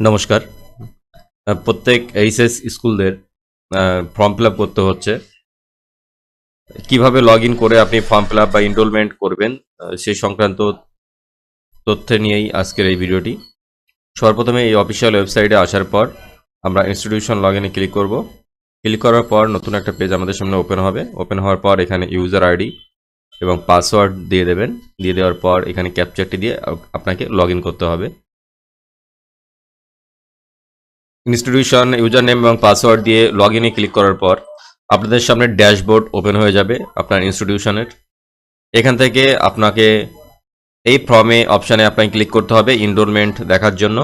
নমস্কার। প্রত্যেক HS স্কুলদের form fill করতে হচ্ছে। কীভাবে লগ করে আপনি ফর্ম ফিল বা এনরোলমেন্ট করবেন সেই সংক্রান্ত তথ্য নিয়েই আজকের এই ভিডিওটি। সর্বপ্রথমে এই অফিসিয়াল ওয়েবসাইটে আসার পর আমরা ইনস্টিটিউশন লগ ইনে ক্লিক করব। ক্লিক করার পর নতুন একটা পেজ আমাদের সামনে ওপেন হবে। ওপেন হওয়ার পর এখানে ইউজার আইডি এবং পাসওয়ার্ড দিয়ে দেবেন। দিয়ে দেওয়ার পর এখানে ক্যাপচারটি দিয়ে আপ- আপনাকে লগ করতে হবে। ইনস্টিটিউশন ইউজার নেম এবং পাসওয়ার্ড দিয়ে লগ ইনে ক্লিক করার পর আপনাদের সামনে ড্যাশবোর্ড ওপেন হয়ে যাবে আপনার ইনস্টিটিউশনের এখান থেকে আপনাকে এই ফর্মে অপশানে আপনাকে ক্লিক করতে হবে এনরোলমেন্ট দেখার জন্য।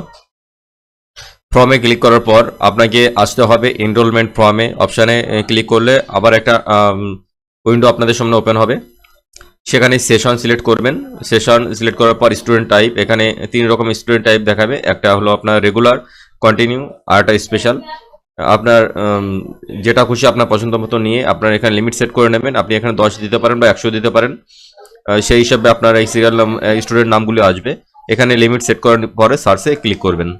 ফর্মে ক্লিক করার পর আপনাকে আসতে হবে এনরোলমেন্ট ফর্মে অপশানে ক্লিক করলে আবার একটা উইন্ডো আপনাদের সামনে ওপেন হবে। সেখানে সেশন সিলেক্ট করবেন। সেশন সিলেক্ট করার পর স্টুডেন্ট টাইপ এখানে তিন রকম স্টুডেন্ট টাইপ দেখাবে। একটা হলো আপনার রেগুলার কন্টিনিউ আর একটা স্পেশাল আপনার যেটা খুশি আপনার পছন্দ মতো নিয়ে আপনার এখানে লিমিট সেট করে নেবেন। আপনি এখানে দশ দিতে পারেন বা একশো দিতে পারেন। সেই হিসাবে আপনার এই সিরিয়াল নাম স্টুডেন্ট নামগুলি আসবে। এখানে লিমিট সেট করার পরে সার্চে ক্লিক করবেন।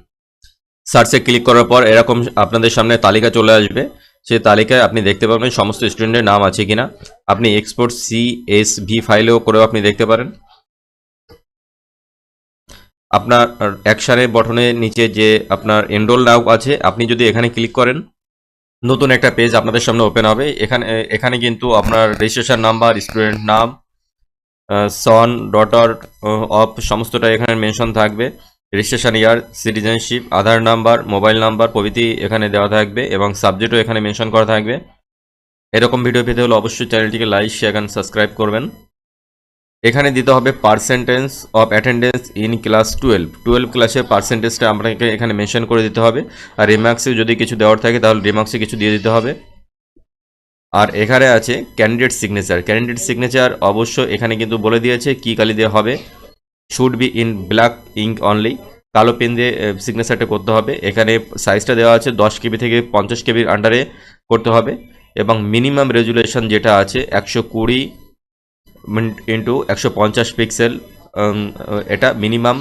সার্চে ক্লিক করার পর এরকম আপনাদের সামনে তালিকা চলে আসবে। সেই তালিকায় আপনি দেখতে পাবেন সমস্ত স্টুডেন্টের নাম আছে কিনা। আপনি এক্সপোর্ট সি এস ভি ফাইলেও করেও আপনি দেখতে পারেন। আপনার অ্যাকশানের বটনের নিচে যে আপনার এনরোল নাও আছে, আপনি যদি এখানে ক্লিক করেন, নতুন একটা পেজ আপনাদের সামনে ওপেন হবে। এখানে এখানে কিন্তু আপনার রেজিস্ট্রেশন নাম্বার স্টুডেন্ট নাম সন ডটার অফ সমস্তটা এখানে মেনশন থাকবে। Registration year citizenship Aadhaar number mobile number প্রভৃতি এখানে দেওয়া থাকবে এবং সাবজেক্টও এখানে মেনশন করা থাকবে। এরকম ভিডিও পেতে হলে অবশ্যই চ্যানেলটিকে লাইক শেয়ার অ্যান্ড সাবস্ক্রাইব করবেন। এখানে দিতে হবে percentage of attendance in class twelve twelve ক্লাসের পার্সেন্টেজটা আপনাকে এখানে মেনশন করে দিতে হবে। আর রিমার্কসে যদি কিছু দেওয়ার থাকে, তাহলে রিমার্কসে কিছু দিয়ে দিতে হবে। আর এখানে আছে ক্যান্ডিডেট সিগনেচার ক্যান্ডিডেট সিগনেচার অবশ্য এখানে কিন্তু বলে দিয়েছে কি কালি দিয়ে হবে। Should be in black ink only কালো পেন দিয়ে সিগনেচারটা করতে হবে। এখানে সাইজটা দেওয়া আছে দশ কেবি থেকে পঞ্চাশ কেবির আন্ডারে করতে হবে। এবং মিনিমাম রেজুলেশন যেটা আছে একশো কুড়ি ইন্টু একশো পঞ্চাশ পিক্সেল এটা মিনিমাম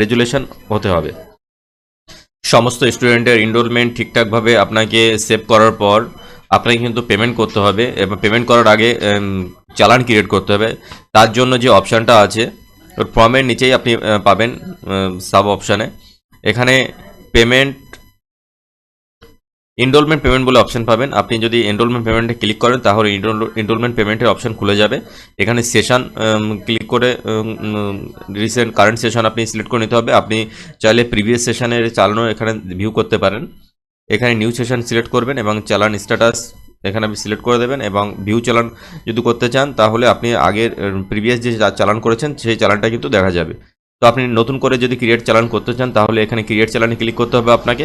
রেজুলেশন হতে হবে। সমস্ত স্টুডেন্টের এনরোলমেন্ট ঠিকঠাকভাবে আপনাকে সেভ করার পর আপনাকে কিন্তু পেমেন্ট করতে হবে এবং পেমেন্ট করার আগে চালান ক্রিয়েট করতে হবে। তার জন্য যে অপশানটা আছে, ওর ফর্মের নিচেই আপনি পাবেন সাব অপশানে এখানে পেমেন্ট এনরোলমেন্ট পেমেন্ট বলে অপশন পাবেন। আপনি যদি এনরোলমেন্ট পেমেন্টে ক্লিক করেন, তাহলে এনরোলমেন্ট পেমেন্টের অপশন খুলে যাবে। এখানে সেশন ক্লিক করে রিসেন্ট কারেন্ট সেশন আপনি সিলেক্ট করে নিতে হবে। আপনি চাইলে প্রিভিয়াস সেশনের চালানো এখানে ভিউ করতে পারেন। এখানে নিউ সেশন সিলেক্ট করবেন এবং চালান স্ট্যাটাস এখানে আপনি সিলেক্ট করে দেবেন এবং ভিউ চালান যদি করতে চান, তাহলে আপনি আগের প্রিভিয়াস যে চালান করেছেন, সেই চালানটা কিন্তু দেখা যাবে। তো আপনি নতুন করে যদি ক্রিয়েট চালান করতে চান, তাহলে এখানে ক্রিয়েট চালানে ক্লিক করতে হবে আপনাকে।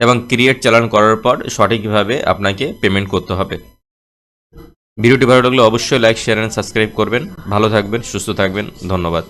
এবং ক্রিয়েট চালান করার পর সঠিকভাবে আপনাকে পেমেন্ট করতে হবে। ভিডিওটি ভালো লাগলে অবশ্যই লাইক শেয়ার অ্যান্ড সাবস্ক্রাইব করবেন। ভালো থাকবেন, সুস্থ থাকবেন। ধন্যবাদ।